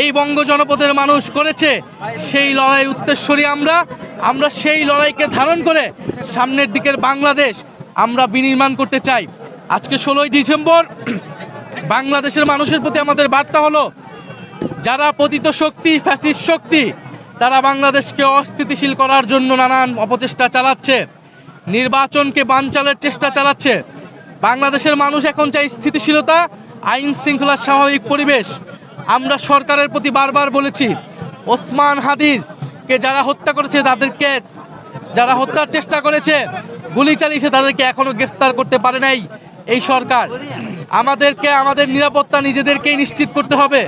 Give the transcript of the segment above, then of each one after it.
এই বঙ্গ জনপদের মানুষ করেছে, সেই লড়াই উত্তেশ্বরী আমরা আমরা সেই লড়াইকে ধারণ করে সামনের দিকের বাংলাদেশ আমরা বিনির্মাণ করতে চাই। আজকে ষোলোই ডিসেম্বর বাংলাদেশের মানুষের প্রতি আমাদের বার্তা হলো, যারা পতিত শক্তি, ফ্যাসিস্ট শক্তি, তারা বাংলাদেশকে অস্থিতিশীল করার জন্য নানান অপচেষ্টা চালাচ্ছে, নির্বাচনকে বানচালের চেষ্টা চালাচ্ছে। বাংলাদেশের মানুষ এখন চাই স্থিতিশীলতা, আইন শৃঙ্খলার স্বাভাবিক পরিবেশ। আমরা সরকারের প্রতি বারবার বলেছি, ওসমান হাদির কে যারা হত্যা করেছে তাদেরকে, যারা হত্যার চেষ্টা করেছে, গুলি চালিয়েছে তাদেরকে এখনও গ্রেফতার করতে পারে নাই। এই সরকার। আমাদেরকে, আমাদের নিরাপত্তা নিজেদেরকেই নিশ্চিত করতে হবে।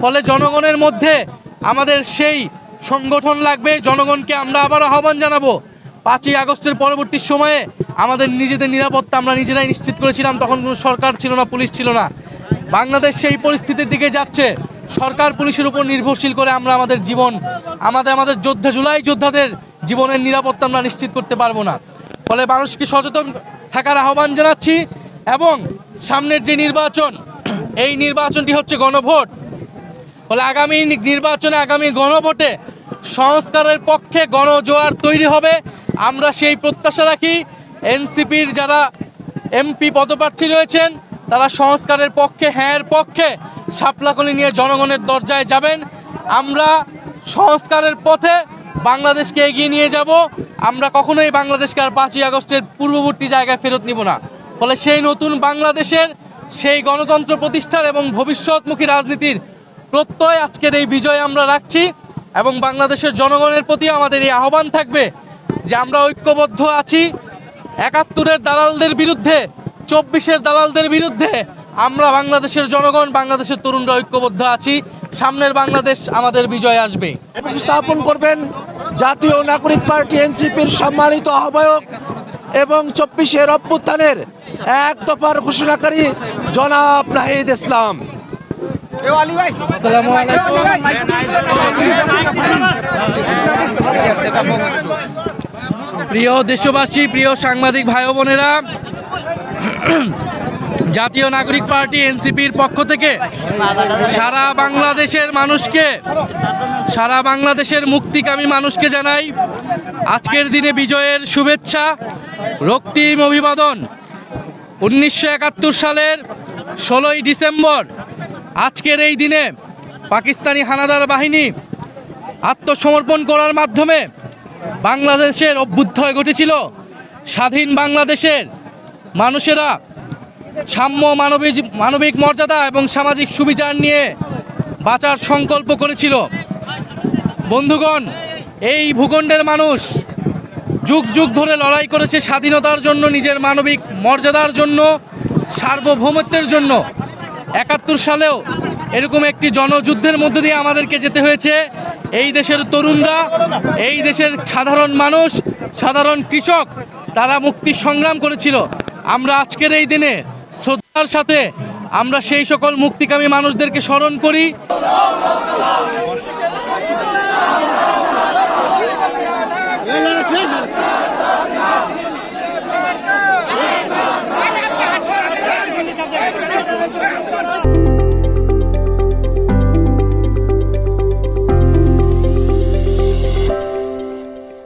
ফলে জনগণের মধ্যে আমাদের সেই সংগঠন লাগবে, জনগণকে আমরা আবার আহ্বান জানাব। পাঁচই আগস্টের পরবর্তী সময়ে আমাদের নিজেদের নিরাপত্তা আমরা নিজেরাই নিশ্চিত করেছিলাম, তখন কোনো সরকার ছিল না, পুলিশ ছিল না। বাংলাদেশ সেই পরিস্থিতির দিকে যাচ্ছে। সরকার পুলিশের উপর নির্ভরশীল করে আমরা আমাদের জীবন, আমাদের আমাদের যোদ্ধা, জুলাই যোদ্ধাদের জীবনের নিরাপত্তা আমরা নিশ্চিত করতে পারব না। ফলে মানুষকে সচেতন থাকার আহ্বান জানাচ্ছি। এবং সামনের যে নির্বাচন, এই নির্বাচনটি হচ্ছে গণভোট। ফলে আগামী নির্বাচনে আগামী গণভোটে সংস্কারের পক্ষে গণজোয়ার তৈরি হবে। আমরা সেই প্রত্যাশা রাখি। এনসিপির যারা এমপি পদপ্রার্থী রয়েছেন, তারা সংস্কারের পক্ষে, হ্যাঁর পক্ষে শাপলাকলি নিয়ে জনগণের দরজায় যাবেন। আমরা সংস্কারের পথে বাংলাদেশকে এগিয়ে নিয়ে যাব। আমরা কখনোই বাংলাদেশকে আর পাঁচই আগস্টের পূর্ববর্তী জায়গায় ফেরত নিব না। ফলে সেই নতুন বাংলাদেশের সেই গণতন্ত্র প্রতিষ্ঠার এবং ভবিষ্যৎমুখী রাজনীতির প্রত্যয় আজকের এই বিজয় আমরা রাখছি এবং বাংলাদেশের জনগণের প্রতি আমাদের এই আহ্বান থাকবে যে আমরা ঐক্যবদ্ধ আছি। একাত্তরের দালালদের বিরুদ্ধে, চব্বিশের দালালদের বিরুদ্ধে আমরা বাংলাদেশের জনগণ, বাংলাদেশের তরুণরা ঐক্যবদ্ধ আছি। সামনের বাংলাদেশ আমাদের বিজয় আসবে। উপস্থাপন করবেন জাতীয় নাগরিক পার্টি এনসিপির সম্মানিত আহ্বায়ক এবং চব্বিশের অভ্যুত্থানের এক দফার ঘোষণাকারী জনাব নাহিদ ইসলাম। প্রিয় দেশবাসী, প্রিয় সাংবাদিক ভাই বোনেরা, জাতীয় নাগরিক পার্টি এনসিপির পক্ষ থেকে সারা বাংলাদেশের মানুষকে, সারা বাংলাদেশের মুক্তিকামী মানুষকে জানাই আজকের দিনে বিজয়ের শুভেচ্ছা, রক্তিম অভিবাদন। উনিশশো একাত্তর সালের ষোলোই ডিসেম্বর, আজকের এই দিনে পাকিস্তানি হানাদার বাহিনী আত্মসমর্পণ করার মাধ্যমে বাংলাদেশের অভ্যুদয় ঘটেছিল। স্বাধীন বাংলাদেশের মানুষেরা সাম্য মানবিক মানবিক মর্যাদা এবং সামাজিক সুবিচার নিয়ে বাঁচার সংকল্প করেছিল। বন্ধুগণ, এই ভূখণ্ডের মানুষ যুগ যুগ ধরে লড়াই করেছে স্বাধীনতার জন্য, নিজের মানবিক মর্যাদার জন্য, সার্বভৌমত্বের জন্য। একাত্তর সালেও এরকম একটি জনযুদ্ধের মধ্য দিয়ে আমাদেরকে যেতে হয়েছে। এই দেশের তরুণরা, এই দেশের সাধারণ মানুষ, সাধারণ কৃষক, তারা মুক্তি সংগ্রাম করেছিল। আমরা আজকের এই দিনে শ্রদ্ধার সাথে আমরা সেই সকল মুক্তিকামী মানুষদেরকে স্মরণ করি।